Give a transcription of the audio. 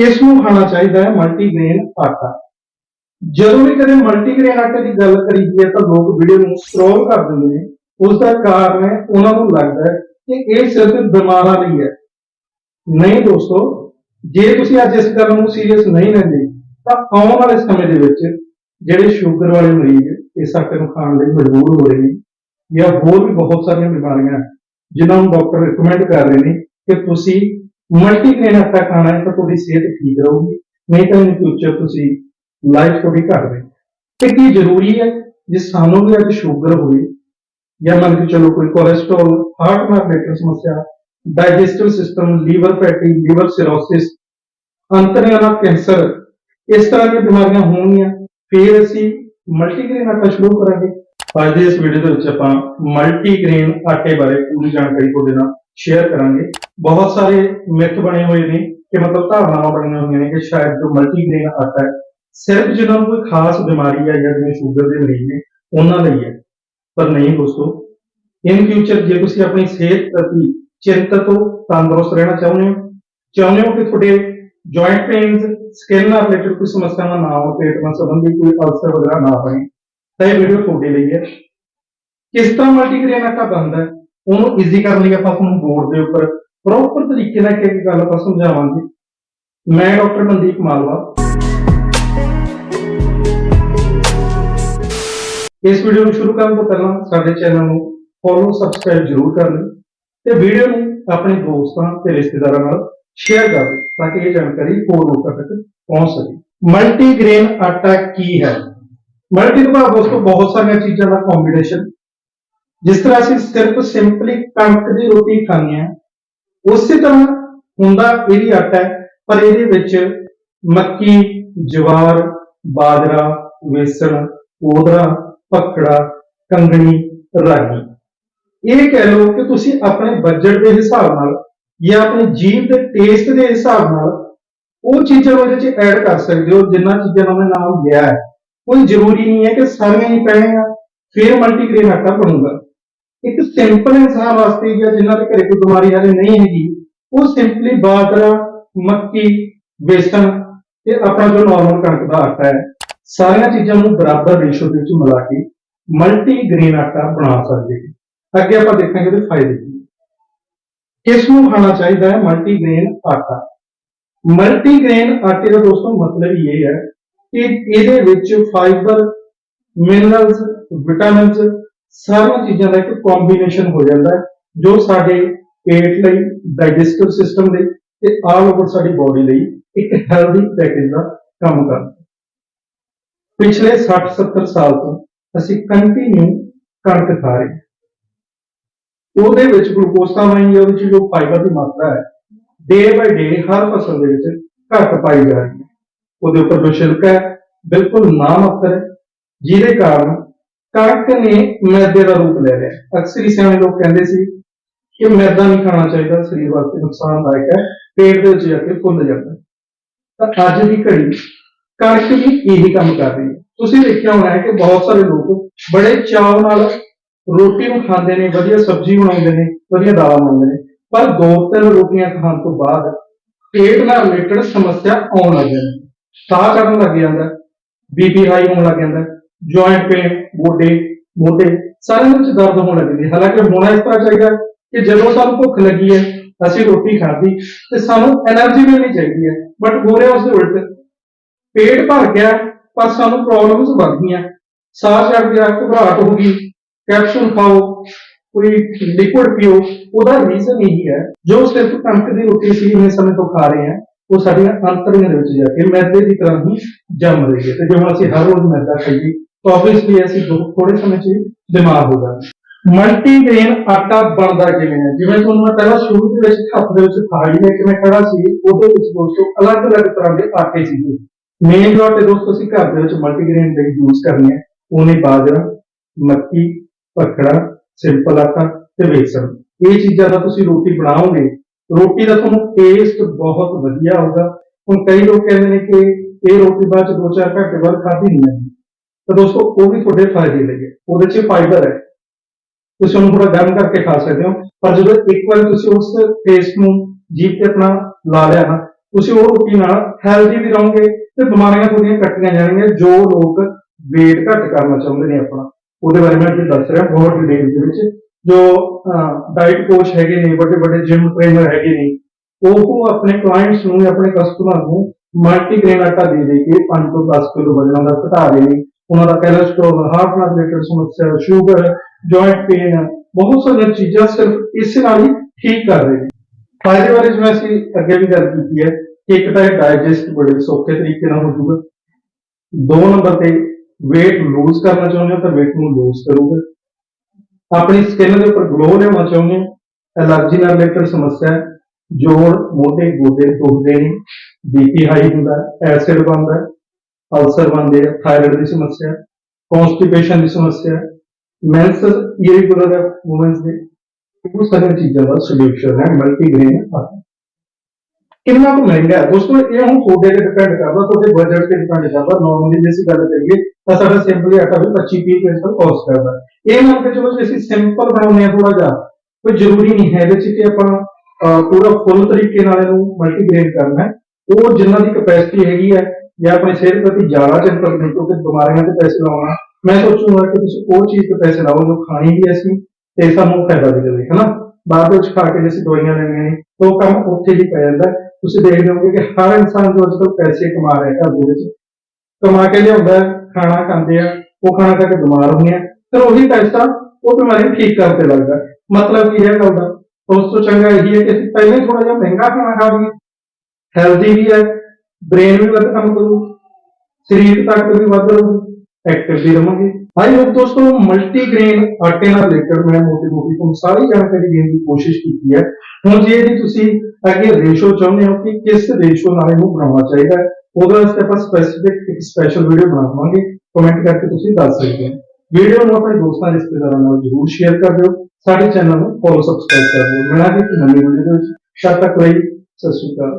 ਕਿਸ ਨੂੰ ਖਾਣਾ ਚਾਹੀਦਾ ਹੈ ਮਲਟੀਗ੍ਰੇਨ ਆਟਾ। ਜਦੋਂ ਵੀ ਕਦੇ ਮਲਟੀਗ੍ਰੇਨ ਆਟੇ ਦੀ ਗੱਲ ਕਰੀਦੀ ਹੈ ਤਾਂ ਲੋਕ ਵੀਡੀਓ ਨੂੰ ਸਕਰੋਲ ਕਰ ਦਿੰਦੇ ਨੇ। ਉਸ ਦਾ ਕਾਰਨ ਹੈ, ਉਹਨਾਂ ਨੂੰ ਲੱਗਦਾ ਹੈ ਕਿ ਇਹ ਸਿਰਫ ਬਿਮਾਰਾਂ ਲਈ ਹੈ। ਨਹੀਂ ਦੋਸਤੋ, ਜੇ ਤੁਸੀਂ ਅੱਜ ਇਸ ਗੱਲ ਨੂੰ ਸੀਰੀਅਸ ਨਹੀਂ ਲੈਂਦੇ, ਤਾਂ ਆਉਣ ਵਾਲੇ ਸਮੇਂ ਦੇ ਵਿੱਚ ਜਿਹੜੇ ਸ਼ੂਗਰ ਵਾਲੇ ਮਰੀਜ਼ ਇਸ ਆਟੇ ਨੂੰ ਖਾਣ ਲਈ ਮਜਬੂਰ ਹੋ ਰਹੇ ਨੇ। ਜਾਂ ਹੋਰ ਵੀ ਬਹੁਤ ਸਾਰੀਆਂ ਬਿਮਾਰੀਆਂ ਜਿਨ੍ਹਾਂ ਨੂੰ ਡਾਕਟਰ ਰეკਮੈਂਡ ਕਰ ਰਹੇ ਨੇ ਕਿ ਤੁਸੀਂ ਮਲਟੀਗ੍ਰੇਨ ਆਟਾ ਖਾਣਾ ਹੈ ਤਾਂ ਤੁਹਾਡੀ ਸਿਹਤ ਠੀਕ ਰਹੂਗੀ ਨਹੀਂ ਤਾਂ ਇਨ ਫਿਊਚਰ ਤੁਸੀਂ ਲਾਈਫ ਤੁਹਾਡੀ ਘੱਟ ਰਹੀ ਤੇ ਕੀ ਜ਼ਰੂਰੀ ਹੈ ਜੇ ਸਾਨੂੰ ਵੀ ਅੱਜ ਸ਼ੂਗਰ ਹੋਵੇ ਜਾਂ ਮੰਨ ਕੇ ਚਲੋ ਕੋਈ ਕੋਲੇਸਟ੍ਰੋਲ ਹਾਰਟ ਨਾਲ ਰਿਲੇਟਡ ਸਮੱਸਿਆ digestive system liver fatty liver cirrhosis ਅੰਤਰਿਆਂ ਦਾ ਕੈਂਸਰ ਇਸ ਤਰ੍ਹਾਂ ਦੀਆਂ ਬਿਮਾਰੀਆਂ ਹੋਣਗੀਆਂ ਫਿਰ ਅਸੀਂ ਮਲਟੀਗ੍ਰੇਨ ਆਟਾ ਸ਼ੁਰੂ ਕਰਾਂਗੇ ਅੱਜ ਦੇ ਇਸ ਵੀਡੀਓ ਦੇ ਵਿੱਚ ਆਪਾਂ ਮਲਟੀਗ੍ਰੇਨ ਆਟੇ ਬਾਰੇ ਪੂਰੀ ਜਾਣਕਾਰੀ ਤੁਹਾਡੇ ਨਾਲ ਸ਼ੇਅਰ ਕਰਾਂਗੇ। ਬਹੁਤ ਸਾਰੇ ਮਿੱਥ ਬਣੇ ਹੋਏ ਨੇ ਕਿ ਮਤਲਬ ਧਾਰਨਾਵਾਂ ਬਣੀਆਂ ਹੋਈਆਂ ਨੇ ਕਿ ਸ਼ਾਇਦ ਜੋ ਮਲਟੀਗ੍ਰੇਨ ਆਟਾ ਹੈ, ਸਿਰਫ ਜਿਹਨਾਂ ਨੂੰ ਕੋਈ ਖਾਸ ਬਿਮਾਰੀ ਹੈ ਜਾਂ ਜਿਵੇਂ ਸ਼ੂਗਰ ਦੇ ਮਰੀਜ਼ ਨੇ, ਉਹਨਾਂ ਲਈ ਹੈ। ਪਰ ਨਹੀਂ ਦੋਸਤੋ ਇਨ ਫਿਊਚਰ ਜੇ ਤੁਸੀਂ ਆਪਣੀ ਸਿਹਤ ਪ੍ਰਤੀ ਚਿੰਤਤ ਹੋ ਤੰਦਰੁਸਤ ਰਹਿਣਾ ਚਾਹੁੰਦੇ ਹੋ ਚਾਹੁੰਦੇ ਹੋ ਕਿ ਤੁਹਾਡੇ ਜੁਆਇੰਟ ਪੇਨਸ ਸਕਿਨ ਨਾਲ ਰਿਲੇਟਡ ਕੋਈ ਸਮੱਸਿਆਵਾਂ ਨਾ ਹੋ ਪੇਟ ਨਾਲ ਸੰਬੰਧੀ ਕੋਈ ਅਲਸਰ ਵਗੈਰਾ ਨਾ ਬਣੇ ਤਾਂ ਇਹ ਵੀਡੀਓ ਤੁਹਾਡੇ ਲਈ ਹੈ। ਕਿਸ ਤਰ੍ਹਾਂ ਮਲਟੀਗ੍ਰੇਨ ਆਟਾ ਬਣਦਾ ਉਹਨੂੰ ਈਜ਼ੀ ਕਰਨ ਲਈ ਆਪਾਂ ਤੁਹਾਨੂੰ ਬੋਰਡ ਦੇ ਉੱਪਰ ਪ੍ਰੋਪਰ ਤਰੀਕੇ ਨਾਲ ਇੱਕ ਗੱਲ ਆਪਾਂ ਸਮਝਾਵਾਂਗੇ। ਮੈਂ ਡਾਕਟਰ ਮਨਦੀਪ ਮਾਲਵਾ। ਇਸ ਵੀਡੀਓ ਨੂੰ ਸ਼ੁਰੂ ਕਰਨ ਤੋਂ ਪਹਿਲਾਂ ਸਾਡੇ ਚੈਨਲ ਨੂੰ ਫੋਲੋ ਸਬਸਕ੍ਰਾਈਬ ਜ਼ਰੂਰ ਕਰ ਲਓ ਤੇ ਵੀਡੀਓ ਨੂੰ ਆਪਣੇ ਦੋਸਤਾਂ ਤੇ ਰਿਸ਼ਤੇਦਾਰਾਂ ਨਾਲ ਸ਼ੇਅਰ ਕਰ ਦਿਓ ਤਾਂ ਕਿ ਇਹ ਜਾਣਕਾਰੀ ਹੋਰ ਲੋਕਾਂ ਤੱਕ ਪਹੁੰਚ ਸਕੇ। ਮਲਟੀਗ੍ਰੇਨ ਆਟਾ ਕੀ ਹੈ? ਮਲਟੀ ਤੋਂ ਭਾਵ ਦੋਸਤੋ ਬਹੁਤ ਸਾਰੀਆਂ ਚੀਜ਼ਾਂ ਦਾ ਕੰਬੀਨੇਸ਼ਨ ਜਿਸ ਤਰ੍ਹਾਂ ਅਸੀਂ ਸਿਰਫ ਸਿੰਪਲੀ ਕਣਕ ਦੀ ਰੋਟੀ ਖਾਂਦੇ ਹਾਂ, ਉਸੇ ਤਰ੍ਹਾਂ ਹੁੰਦਾ ਇਹ ਵੀ ਆਟਾ ਹੈ, ਪਰ ਇਹਦੇ ਵਿੱਚ ਮੱਕੀ, ਜਵਾਰ, ਬਾਜਰਾ, ਵੇਸਣ ਕੋਦਰਾ ਪਕੜਾ ਕੰਗਣੀ, ਰਾਗੀ। ਇਹ ਕਹਿ ਲਓ ਕਿ ਤੁਸੀਂ ਆਪਣੇ ਬਜਟ ਦੇ ਹਿਸਾਬ ਨਾਲ ਜਾਂ ਆਪਣੇ ਜੀਵ ਦੇ ਟੇਸਟ ਦੇ ਹਿਸਾਬ ਨਾਲ ਉਹ ਚੀਜ਼ਾਂ ਨੂੰ ਇਹਦੇ ਚ ਐਡ ਕਰ ਸਕਦੇ ਹੋ, ਜਿੰਨਾ ਚੀਜ਼ਾਂ ਦਾ ਨਾਮ ਲਿਆ ਹੈ। ਕੋਈ ਜ਼ਰੂਰੀ ਨਹੀਂ ਹੈ ਕਿ ਸਾਰੀਆਂ ਹੀ ਪੈਣੀਆਂ ਫਿਰ ਮਲਟੀਗ੍ਰੇਨ ਆਟਾ ਬਣੂਗਾ ਇੱਕ ਸਿੰਪਲ ਇਨਸਾਨ ਵਾਸਤੇ ਜਾਂ ਜਿਨ੍ਹਾਂ ਦੇ ਘਰੇ ਕੋਈ ਬਿਮਾਰੀ ਹਾਲੇ ਨਹੀਂ ਹੈਗੀ ਉਹ ਸਿੰਪਲੀ ਬਾਜਰਾ ਮੱਕੀ ਬੇਸਣ ਤੇ ਆਪਣਾ ਜੋ ਨਾਰਮਲ ਕਣਕ ਦਾ ਆਟਾ ਹੈ ਸਾਰੀਆਂ ਚੀਜ਼ਾਂ ਨੂੰ ਬਰਾਬਰ ਰੇਸ਼ੋ ਦੇ ਵਿੱਚ ਮਿਲਾ ਕੇ ਮਲਟੀਗ੍ਰੇਨ ਆਟਾ ਬਣਾ ਸਕਦੇ ਹਾਂ ਅੱਗੇ ਆਪਾਂ ਦੇਖਾਂਗੇ ਇਹਦੇ ਫਾਇਦੇ ਕੀ ਕਿਸ ਨੂੰ ਖਾਣਾ ਚਾਹੀਦਾ ਹੈ ਮਲਟੀਗ੍ਰੇਨ ਆਟਾ ਮਲਟੀਗ੍ਰੇਨ ਆਟੇ ਦਾ ਦੋਸਤੋ ਮਤਲਬ ਇਹ ਹੈ ਕਿ ਇਹਦੇ ਵਿੱਚ ਫਾਈਬਰ ਮਿਨਰਲਸ ਵਿਟਾਮਿਨਸ ਸਾਰੀਆਂ ਚੀਜ਼ਾਂ ਦਾ ਇੱਕ ਕੰਬੀਨੇਸ਼ਨ ਹੋ ਜਾਂਦਾ ਹੈ, ਜੋ ਸਾਡੇ ਪੇਟ ਲਈ ਡਾਈਜੈਸਟਿਵ ਸਿਸਟਮ ਲਈ ਤੇ ਆਲ ਓਵਰ ਸਾਡੀ ਬਾਡੀ ਲਈ ਇੱਕ ਹੈਲਦੀ ਪੈਕੇਜ ਦਾ ਕੰਮ ਕਰਦਾ ਪਿਛਲੇ 60 70 ਸਾਲ ਤੋਂ ਅਸੀਂ ਕੰਟੀਨਿਊ ਕਣਕ ਖਾ ਰਹੇ ਉਹਦੇ ਵਿੱਚ ਗਲੂਕੋਜ਼ ਤਾਂ ਨਹੀਂ, ਉਹਦੇ ਵਿੱਚ ਜੋ ਫਾਈਬਰ ਦੀ ਮਾਤਰਾ ਹੈ ਡੇ ਬਾਈ ਡੇ ਹਰ ਫਸਲ ਦੇ ਵਿੱਚ ਘੱਟ ਪਾਈ ਜਾ ਰਹੀ ਹੈ। ਉਹਦੇ ਉੱਪਰ ਜੋ ਛਿਲਕਾ ਹੈ? ਬਿਲਕੁਲ ਨਾਮਾਤਰ ਹੈ। ਜਿਹਦੇ ਕਾਰਨ ਕਣਕ ਨੇ ਮੈਦੇ ਦਾ ਰੂਪ ਲੈ ਲਿਆ। ਅਕਸਰ ਹੀ ਸਿਆਣੇ ਲੋਕ ਕਹਿੰਦੇ ਸੀ ਕਿ ਮੈਦਾ ਨਹੀਂ ਖਾਣਾ ਚਾਹੀਦਾ, ਸਰੀਰ ਵਾਸਤੇ ਨੁਕਸਾਨਦਾਇਕ ਹੈ, ਪੇਟ ਦੇ ਵਿੱਚ ਜਾ ਕੇ ਫੁੱਲ ਜਾਂਦਾ। ਤਾਂ ਅੱਜ ਦੀ ਘੜੀ ਕਣਕ ਵੀ ਇਹੀ ਕੰਮ ਕਰ ਰਹੀ ਹੈ। ਤੁਸੀਂ ਦੇਖਿਆ ਹੋਣਾ ਹੈ ਕਿ ਬਹੁਤ ਸਾਰੇ ਲੋਕ ਬੜੇ ਚਾਅ ਨਾਲ ਰੋਟੀ ਨੂੰ ਖਾਂਦੇ ਨੇ, ਵਧੀਆ ਸਬਜ਼ੀ ਬਣਾਉਂਦੇ ਨੇ, ਵਧੀਆ ਦਾਲ ਬਣਾਉਂਦੇ ਨੇ। ਪਰ ਦੋ ਤਿੰਨ ਰੋਟੀਆਂ ਖਾਣ ਤੋਂ ਬਾਅਦ ਪੇਟ ਨਾਲ ਰਿਲੇਟਡ ਸਮੱਸਿਆ ਆਉਣ ਲੱਗ ਜਾਂਦੀ ਸਾਹ ਕਰਨ ਲੱਗ ਜਾਂਦਾ ਬੀਪੀ ਹਾਈ ਹੋਣ ਲੱਗ ਜਾਂਦਾ ਜੁਆਇੰਟ ਪੇਨ ਗੋਡੇ, ਮੋਢੇ ਸਾਰੇ ਵਿੱਚ ਦਰਦ ਹੋਣ ਲੱਗ ਜਾਂਦੀ ਹਾਲਾਂਕਿ ਹੋਣਾ ਇਸ ਤਰ੍ਹਾਂ ਚਾਹੀਦਾ ਕਿ ਜਦੋਂ ਸਾਨੂੰ ਭੁੱਖ ਲੱਗੀ ਹੈ, ਅਸੀਂ ਰੋਟੀ ਖਾਧੀ ਤੇ ਸਾਨੂੰ એનર્ਜੀ ਮਿਲਣੀ ਚਾਹੀਦੀ ਹੈ। ਬਟ ਹੋ ਰਿਹਾ ਉਸ ਦੇ ਉਲਟ। ਪੇਟ ਭਰ ਗਿਆ, ਪਰ ਸਾਨੂੰ ਪ੍ਰੋਬਲਮਸ ਵੱਧ ਗਈਆਂ। ਸਾਹ ਚੜ ਗਿਆ, ਘਬਰਾਹਟ ਹੋ ਗਈ ਕੈਪਸੂਲ ਖਾਓ, ਕੋਈ ਲਿਕੁਇਡ ਪੀਓ, ਉਹਦਾ ਰੀਜ਼ਨ ਇਹੀ ਹੈ। ਜੋ ਸਿਰਫ ਕਣਕ ਦੀ ਰੋਟੀ ਸੀ ਇਹ ਸਮੇਂ ਤੋਂ ਖਾ ਰਹੇ ਹਾਂ ਉਹ ਸਾਡੀਆਂ ਅੰਤਰੀਆਂ ਦੇ ਵਿੱਚ ਜਾ ਕੇ ਮੈਦੇ ਦੀ ਤਰ੍ਹਾਂ ਹੀ ਜੰਮ ਰਹੀ ਹੈ। ਤੇ ਜੇ ਹੁਣ ਅਸੀਂ ਹਰ ਰੋਜ਼ ਮੈਦਾ ਖਾਈਏ, ਤਾਂ ਆਬਵੀਅਸਲੀ ਅਸੀਂ ਦੋ- ਥੋੜੇ ਸਮੇਂ 'ਚ ਬਿਮਾਰ ਹੋ ਜਾਵਾਂਗੇ ਮਲਟੀਗ੍ਰੇਨ ਆਟਾ ਬਣਦਾ ਕਿਵੇਂ ਹੈ? ਜਿਵੇਂ ਤੁਹਾਨੂੰ ਮੈਂ ਪਹਿਲਾਂ ਸ਼ੁਰੂ ਦੇ ਵਿੱਚ ਹੱਥ ਦੇ ਵਿੱਚ ਥਾਲੀ ਲੈ ਕੇ ਮੈਂ ਖੜਾ ਸੀ, ਉਹਦੇ ਵਿੱਚ ਦੋਸਤੋ ਅਲੱਗ-ਅਲੱਗ ਤਰ੍ਹਾਂ ਦੇ ਆਟੇ ਸੀਗੇ ਮੇਨ ਜੋ ਆਟੇ ਦੋਸਤੋ ਅਸੀਂ ਘਰ ਦੇ ਵਿੱਚ ਮਲਟੀਗ੍ਰੇਨ ਦੇ ਯੂਜ਼ ਕਰਨੇ ਆ, ਉਹਨੇ ਬਾਜਰਾ, ਮੱਕੀ ਪਕੜਾ ਸਿੰਪਲ ਆਟਾ ਤੇ ਵੇਸਣ ਇਹ ਚੀਜ਼ਾਂ ਦਾ ਤੁਸੀਂ ਰੋਟੀ ਬਣਾਓਗੇ ਰੋਟੀ ਦਾ ਤੁਹਾਨੂੰ ਟੇਸਟ ਬਹੁਤ ਵਧੀਆ ਆਊਗਾ। ਹੁਣ ਕਈ ਲੋਕ ਕਹਿੰਦੇ ਨੇ ਕਿ ਇਹ ਰੋਟੀ ਬਾਅਦ ਚ 2-4 ਘੰਟੇ ਬਾਅਦ ਖਾਧੀ ਨਹੀਂ ਜਾਂਦੀ। ਤਾਂ ਦੋਸਤੋ, ਉਹ ਵੀ ਤੁਹਾਡੇ ਫਾਇਦੇ ਲਈ ਹੈ ਉਹਦੇ ਚ ਫਾਈਬਰ ਹੈ। ਤੁਸੀਂ ਉਹਨੂੰ ਥੋੜਾ ਗਰਮ ਕਰਕੇ ਖਾ ਸਕਦੇ ਹੋ। ਪਰ ਜਦੋਂ ਇੱਕ ਵਾਰ ਤੁਸੀਂ ਉਸ ਟੇਸਟ ਨੂੰ ਜੀਭ ਤੇ ਆਪਣਾ ਲਾ ਲਿਆ ਨਾ, ਤੁਸੀਂ ਉਹ ਰੋਟੀ ਨਾਲ ਹੈਲਦੀ ਵੀ ਰਹੋਗੇ ਤੇ ਬਿਮਾਰੀਆਂ ਤੁਹਾਡੀਆਂ ਕੱਟੀਆਂ ਜਾਣਗੀਆਂ, ਜੋ ਲੋਕ weight ਘੱਟ ਕਰਨਾ ਚਾਹੁੰਦੇ ਨੇ ਆਪਣਾ। ਉਹਦੇ ਬਾਰੇ ਮੈਂ ਤੁਹਾਨੂੰ ਦੱਸ ਰਿਹਾ ਬਹੁਤ ਡਿਟੇਲ ਦੇ ਵਿੱਚ। ਜੋ ਡਾਈਟ ਕੋਚ ਹੈਗੇ ਨੇ, ਵੱਡੇ ਵੱਡੇ ਜਿਮ ਟ੍ਰੇਨਰ ਹੈਗੇ ਨੇ ਉਹ ਆਪਣੇ ਕਲਾਇੰਟਸ ਨੂੰ ਆਪਣੇ ਕਸਟਮਰ ਨੂੰ ਮਲਟੀਗ੍ਰੇਨ ਆਟਾ ਦੇ ਦੇ ਕੇ 5 ਤੋਂ 10 ਕਿਲੋ ਵਜਨ ਦਾ ਘਟਾ ਰਹੇ ਨੇ। ਉਹਨਾਂ ਦਾ ਕੋਲੇਸਟ੍ਰੋਲ ਹਾਰਟ ਨਾਲ ਰਿਲੇਟਡ ਸਮੱਸਿਆ ਸ਼ੂਗਰ ਜੁਆਇੰਟ ਪੇਨ ਬਹੁਤ ਸਾਰੀਆਂ ਚੀਜ਼ਾਂ ਸਿਰਫ ਇਸ ਨਾਲ ਹੀ ਠੀਕ ਕਰ ਰਹੇ ਨੇ। ਫਾਇਦੇ ਬਾਰੇ ਜਿਵੇਂ ਅਸੀਂ ਅੱਗੇ ਵੀ ਗੱਲ ਕੀਤੀ ਹੈ ਕਿ ਇੱਕ ਤਾਂ ਇਹ ਡਾਈਜੈਸਟ ਬੜੇ ਸੌਖੇ ਤਰੀਕੇ ਨਾਲ ਹੋ ਜਾਊਗਾ ਦੋ ਨੰਬਰ ਤੇ weight ਲੂਜ਼ ਕਰਨਾ ਚਾਹੁੰਦੇ ਹੋ ਤਾਂ weight ਨੂੰ ਲੂਜ਼ ਕਰੂਗਾ। ਆਪਣੀ ਸਕਿਨ ਦੇ ਉੱਪਰ ਗਲੋ ਲਿਆਉਣਾ ਚਾਹੁੰਦੇ ਹੋ ਐਲਰਜੀ ਨਾਲ ਰਿਲੇਟਡ ਸਮੱਸਿਆ ਹੈ, ਜੋੜ ਮੋਢੇ ਗੋਡੇ ਦੁਖਦੇ ਨੇ ਬੀਪੀ ਹਾਈ ਹੁੰਦਾ ਐਸਿਡ ਬਣਦਾ ਅਲਸਰ ਬਣਦੇ ਆ ਥਾਇਰਾਇਡ ਦੀ ਸਮੱਸਿਆ ਕਨਸਟੀਪੇਸ਼ਨ ਦੀ ਸਮੱਸਿਆ ਮੈਂਸ ਇਰੈਗੂਲਰ ਵੂਮਨਸ ਦੇ ਬਹੁਤ ਸਾਰੀਆਂ ਚੀਜ਼ਾਂ ਦਾ ਸੋਲੂਸ਼ਨ ਹੈ ਮਲਟੀਗ੍ਰੇਨ ਆਟਾ ਕਿੰਨਾ ਕੁ ਮਹਿੰਗਾ ਹੈ ਦੋਸਤੋ ਇਹ ਹੁਣ ਤੁਹਾਡੇ ਤੇ ਡਿਪੈਂਡ ਕਰਦਾ ਤੁਹਾਡੇ ਬਜਟ ਤੇ ਡਿਪੈਂਡ ਕਰਦਾ ਨਾਰਮਲੀ ਜੇ ਅਸੀਂ ਗੱਲ ਕਰੀਏ ਤਾਂ ਸਾਡਾ ਸਿੰਪਲੀ ਆਟਾ ਵੀ 25 30 ਰੁਪਏ ਦਾ ਕਰਦਾ। ਇਹ ਮੰਨ ਕੇ ਚਲੋ ਜੇ ਅਸੀਂ ਸਿੰਪਲ ਬਣਾਉਂਦੇ ਆ ਥੋੜਾ ਜਿਹਾ, ਕੋਈ ਜ਼ਰੂਰੀ ਨਹੀਂ ਹੈ ਇਹਦੇ ਚ ਕਿ ਆਪਾਂ ਪੂਰਾ ਫੁੱਲ ਤਰੀਕੇ ਨਾਲ ਇਹਨੂੰ ਮਲਟੀਗ੍ਰੇਨ ਕਰਨਾ ਉਹ ਜਿੰਨਾਂ ਦੀ ਕਪੈਸਿਟੀ ਹੈਗੀ ਹੈ, ਜਾਂ ਆਪਣੀ ਸਿਹਤ ਪ੍ਰਤੀ ਜ਼ਿਆਦਾ ਚਿੰਤਤ ਨਹੀਂ, ਕਿਉਂਕਿ ਬਿਮਾਰੀਆਂ ਤੇ ਪੈਸੇ ਲਾਉਣਾ, ਮੈਂ ਸੋਚੂਗਾ ਕਿ ਤੁਸੀਂ ਉਹ ਚੀਜ਼ ਤੇ ਪੈਸੇ ਲਾਓ ਜੋ ਖਾਣੀ ਵੀ ਹੈ ਅਸੀਂ, ਤੇ ਸਾਨੂੰ ਫਾਇਦਾ ਵੀ ਦੇਵੇ, ਹਨਾ? ਬਾਅਦ ਵਿੱਚ ਖਾ ਕੇ ਜੇ ਅਸੀਂ ਦਵਾਈਆਂ ਲੈਣੀਆਂ ਨੇ, ਤਾਂ ਉਹ ਕੰਮ ਉੱਥੇ ਹੀ ਪੈ ਜਾਂਦਾ ਤੁਸੀਂ ਦੇਖਦੇ ਹੋਗੇ ਕਿ ਹਰ ਇਨਸਾਨ ਜੋ ਅੱਜਕੱਲ ਪੈਸੇ ਕਮਾ ਰਿਹਾ ਘਰ ਦੇ ਵਿੱਚ, ਕਮਾ ਕੇ ਲਿਆਉਂਦਾ ਖਾਣਾ ਖਾਂਦੇ ਆ, ਉਹ ਖਾਣਾ ਖਾ ਕੇ ਬਿਮਾਰ ਹੁੰਦੇ ਆ, ਫਿਰ ਉਹੀ ਪੈਸਾ ਉਹ ਬਿਮਾਰੀ ਨੂੰ ਠੀਕ ਕਰਦੇ ਲੱਗਦਾ ਮਤਲਬ ਕੀ ਹੈ ਗੱਲ ਦਾ? ਉਸ ਤੋਂ ਚੰਗਾ ਇਹੀ ਹੈ ਕਿ ਅਸੀਂ ਥੋੜਾ ਜਿਹਾ ਮਹਿੰਗਾ ਖਾਣਾ ਖਾਵਾਂਗੇ ਹੈਲਦੀ ਵੀ ਹੈ ਬ੍ਰੇਨ ਵੀ ਵੱਧ ਕੰਮ ਕਰੂ ਸਰੀਰ ਤੱਕ ਵੀ ਵੱਧ ਰਹੂ ਐਕਟਿਵ ਵੀ ਰਵਾਂਗੇ। ਹਾਈ ਹੋਪ ਦੋਸਤੋ ਮਲਟੀਗ੍ਰੇਨ ਆਟੇ ਨਾਲ ਰਿਲੇਟਡ ਮੈਂ ਮੋਟੀ ਮੋਟੀ ਤੁਹਾਨੂੰ ਸਾਰੀ ਜਾਣਕਾਰੀ ਦੇਣ ਦੀ ਕੋਸ਼ਿਸ਼ ਕੀਤੀ ਹੈ। ਹੁਣ ਜੇ ਇਹਦੀ ਤੁਸੀਂ ਅੱਗੇ ਰੇਸ਼ੋ ਚਾਹੁੰਦੇ ਹੋ ਕਿ ਕਿਸ ਰੇਸ਼ੋ ਨਾਲ ਇਹਨੂੰ ਬਣਾਉਣਾ ਚਾਹੀਦਾ ਹੈ, ਉਹਦੇ ਵਾਸਤੇ ਆਪਾਂ ਸਪੈਸੀਫਿਕ ਇੱਕ ਸਪੈਸ਼ਲ ਵੀਡੀਓ ਬਣਾਵਾਂਗੇ ਕਮੈਂਟ ਕਰਕੇ ਤੁਸੀਂ ਦੱਸ ਸਕਦੇ ਹੋ। ਵੀਡੀਓ ਨੂੰ ਆਪਣੇ ਦੋਸਤਾਂ ਰਿਸ਼ਤੇਦਾਰਾਂ ਨਾਲ ਜਰੂਰ ਸ਼ੇਅਰ ਕਰ ਦਿਓ। ਸਾਡੇ ਚੈਨਲ ਨੂੰ ਫੋਲੋ ਸਬਸਕ੍ਰਾਈਬ ਕਰ ਦਿਓ। ਮਿਲਾਂਗੇ ਇੱਕ ਨਵੀਂ ਵੀਡੀਓ ਦੇ ਵਿੱਚ। ਤਦ ਤੱਕ ਲਈ, ਸਤਿ ਸ਼੍ਰੀ ਅਕਾਲ।